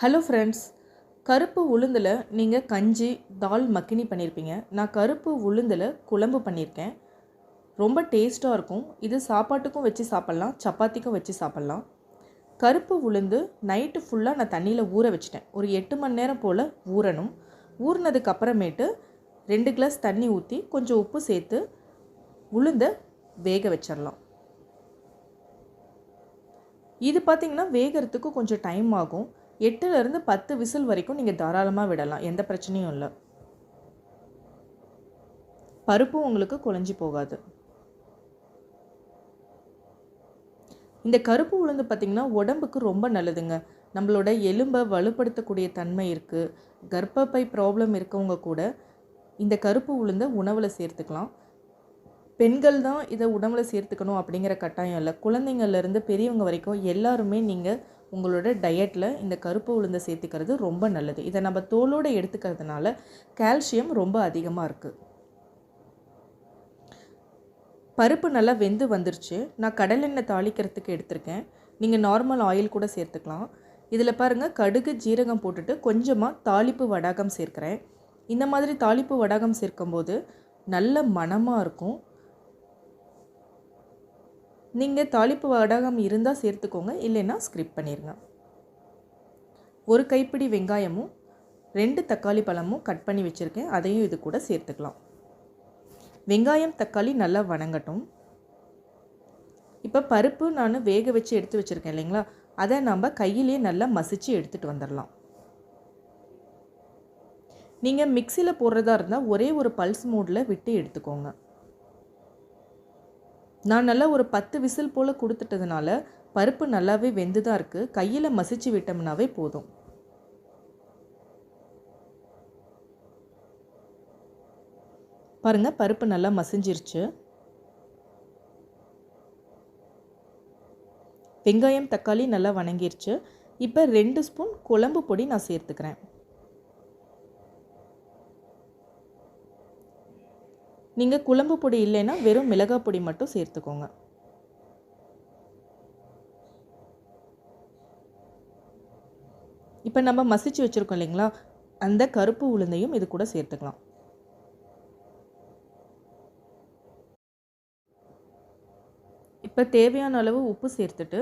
Hello friends கருப்பு உளுந்தில் நீங்கள் கஞ்சி தால் மக்கினி பண்ணியிருப்பீங்க நான் கருப்பு உளுந்தில் குழம்பு பண்ணியிருக்கேன் ரொம்ப டேஸ்ட்டாக இருக்கும். இது சாப்பாட்டுக்கும் வச்சு சாப்பிட்லாம் சப்பாத்திக்கும் வச்சு சாப்பிட்லாம். கருப்பு உளுந்து நைட்டு ஃபுல்லாக நான் தண்ணியில் ஊற வச்சிட்டேன். ஒரு எட்டு மணி நேரம் போல் ஊறணும். ஊறினதுக்கு அப்புறமேட்டு ரெண்டு கிளாஸ் தண்ணி ஊற்றி கொஞ்சம் உப்பு சேர்த்து உளுந்தை வேக வச்சிடலாம் இது பார்த்திங்கன்னா வேகிறதுக்கு கொஞ்சம் டைம் ஆகும். எட்டுலேருந்து பத்து விசில் வரைக்கும் நீங்கள் தாராளமாக விடலாம். எந்த பிரச்சனையும் இல்லை. பருப்பும் உங்களுக்கு குழஞ்சி போகாது. இந்த கருப்பு உளுந்து பார்த்திங்கன்னா உடம்புக்கு ரொம்ப நல்லதுங்க. நம்மளோட எலும்பை வலுப்படுத்தக்கூடிய தன்மை இருக்குது கர்ப்பப்பை ப்ராப்ளம் இருக்கவங்க கூட இந்த கருப்பு உளுந்தை உணவில் சேர்த்துக்கலாம். பெண்கள் தான் இதை உணவில் சேர்த்துக்கணும் அப்படிங்கிற கட்டாயம் இல்லை. குழந்தைங்கள்லேருந்து பெரியவங்க வரைக்கும் எல்லாருமே நீங்கள் உங்களோட டயட்டில் இந்த கருப்பு உளுந்தை சேர்த்துக்கிறது ரொம்ப நல்லது. இதை நம்ம தோலோடு எடுத்துக்கிறதுனால கால்சியம் ரொம்ப அதிகமாக இருக்குது பருப்பு நல்லா வெந்து வந்துருச்சு. நான் கடலெண்ணெய் தாளிக்கிறதுக்கு எடுத்திருக்கேன். நீங்கள் நார்மல் ஆயில் கூட சேர்த்துக்கலாம். இதில் பாருங்கள் கடுகு ஜீரகம் போட்டுட்டு கொஞ்சமாக தாளிப்பு வடாகம் சேர்க்குறேன். இந்த மாதிரி தாளிப்பு வடாகம் சேர்க்கும்போது நல்ல மணமாக இருக்கும். நீங்கள் தாளிப்பு வடகம் இருந்தால் சேர்த்துக்கோங்க இல்லைன்னா ஸ்கிரிப் பண்ணிடுங்க ஒரு கைப்பிடி வெங்காயமும் ரெண்டு தக்காளி பழமும் கட் பண்ணி வச்சுருக்கேன் அதையும் இது கூட சேர்த்துக்கலாம். வெங்காயம் தக்காளி நல்லா வணங்கட்டும். இப்போ பருப்பு நான் வேக வச்சு எடுத்து வச்சுருக்கேன் இல்லைங்களா? அதை நம்ம கையிலே நல்லா மசித்து எடுத்துகிட்டு வந்துடலாம். நீங்கள் மிக்சியில் போடுறதா இருந்தால் ஒரே ஒரு பல்ஸ் மோடில் விட்டு எடுத்துக்கோங்க. நான் நல்லா ஒரு பத்து விசில் போல் கொடுத்துட்டதுனால பருப்பு நல்லாவே வெந்து தான் இருக்குது கையில் மசிச்சு விட்டோம்னாவே போதும். பாருங்கள் பருப்பு நல்லா மசிஞ்சிருச்சு. வெங்காயம் தக்காளி நல்லா வணங்கிருச்சு. இப்போ ரெண்டு ஸ்பூன் குழம்பு பொடி நான் சேர்த்துக்கிறேன். நீங்கள் குழம்பு பொடி இல்லைன்னா வெறும் மிளகாய் பொடி மட்டும் சேர்த்துக்கோங்க. இப்போ நம்ம மசிச்சு வச்சுருக்கோம் இல்லைங்களா? அந்த கருப்பு உளுந்தையும் இது கூட சேர்த்துக்கலாம். இப்போ தேவையான அளவு உப்பு சேர்த்துட்டு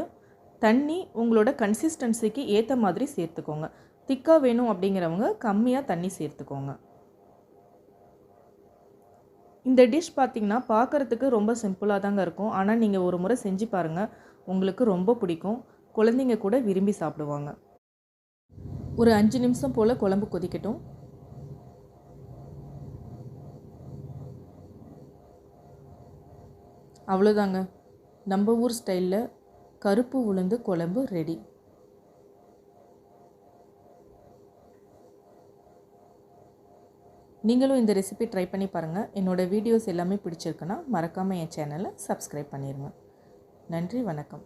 தண்ணி உங்களோட கன்சிஸ்டன்சிக்கு ஏற்ற மாதிரி சேர்த்துக்கோங்க. திக்காக வேணும் அப்படிங்கிறவங்க கம்மியாக தண்ணி சேர்த்துக்கோங்க. இந்த டிஷ் பார்த்திங்கன்னா பார்க்குறதுக்கு ரொம்ப சிம்பிளாக தாங்க இருக்கும். ஆனால் நீங்கள் ஒரு முறை செஞ்சு பாருங்கள் உங்களுக்கு ரொம்ப பிடிக்கும். குழந்தைங்க கூட விரும்பி சாப்பிடுவாங்க. ஒரு அஞ்சு நிமிஷம் போல் குழம்பு கொதிக்கட்டும். அவ்வளோதாங்க நம்ம ஊர் ஸ்டைலில் கருப்பு உளுந்து குழம்பு ரெடி நீங்களும் இந்த ரெசிபி ட்ரை பண்ணி பாருங்கள் என்னோடய வீடியோஸ் எல்லாமே பிடிச்சிருக்குன்னா மறக்காமல் என் சேனலை சப்ஸ்கிரைப் பண்ணிடுங்க நன்றி வணக்கம்.